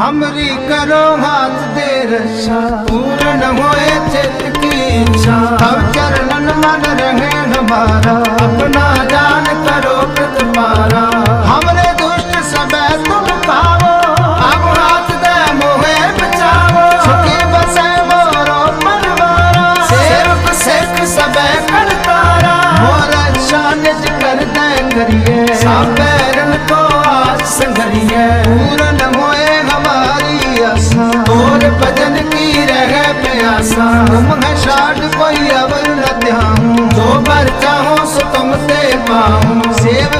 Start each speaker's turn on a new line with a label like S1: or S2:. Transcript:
S1: हमरी करो हाथ दे रक्षा पूर्ण होए चित की इच्छा अब चरणन मन रहे हमारा अपना जान करो प्रतिपारा हमरे दुष्ट सबे तुम पावो अब हाथ दे मोहे बचावो सुखी बसे मोरो परवारा सेवक सिख सबे करतारा मोर अच्छा निज कर दे करिए साबैरन को आज संगरिए पूर्ण भजन की रह प्यासा तुम है शाद कोई अवर न ध्याऊं जो बर चाहो सो तुम ते पाऊं सेवक से को हमारे तारिए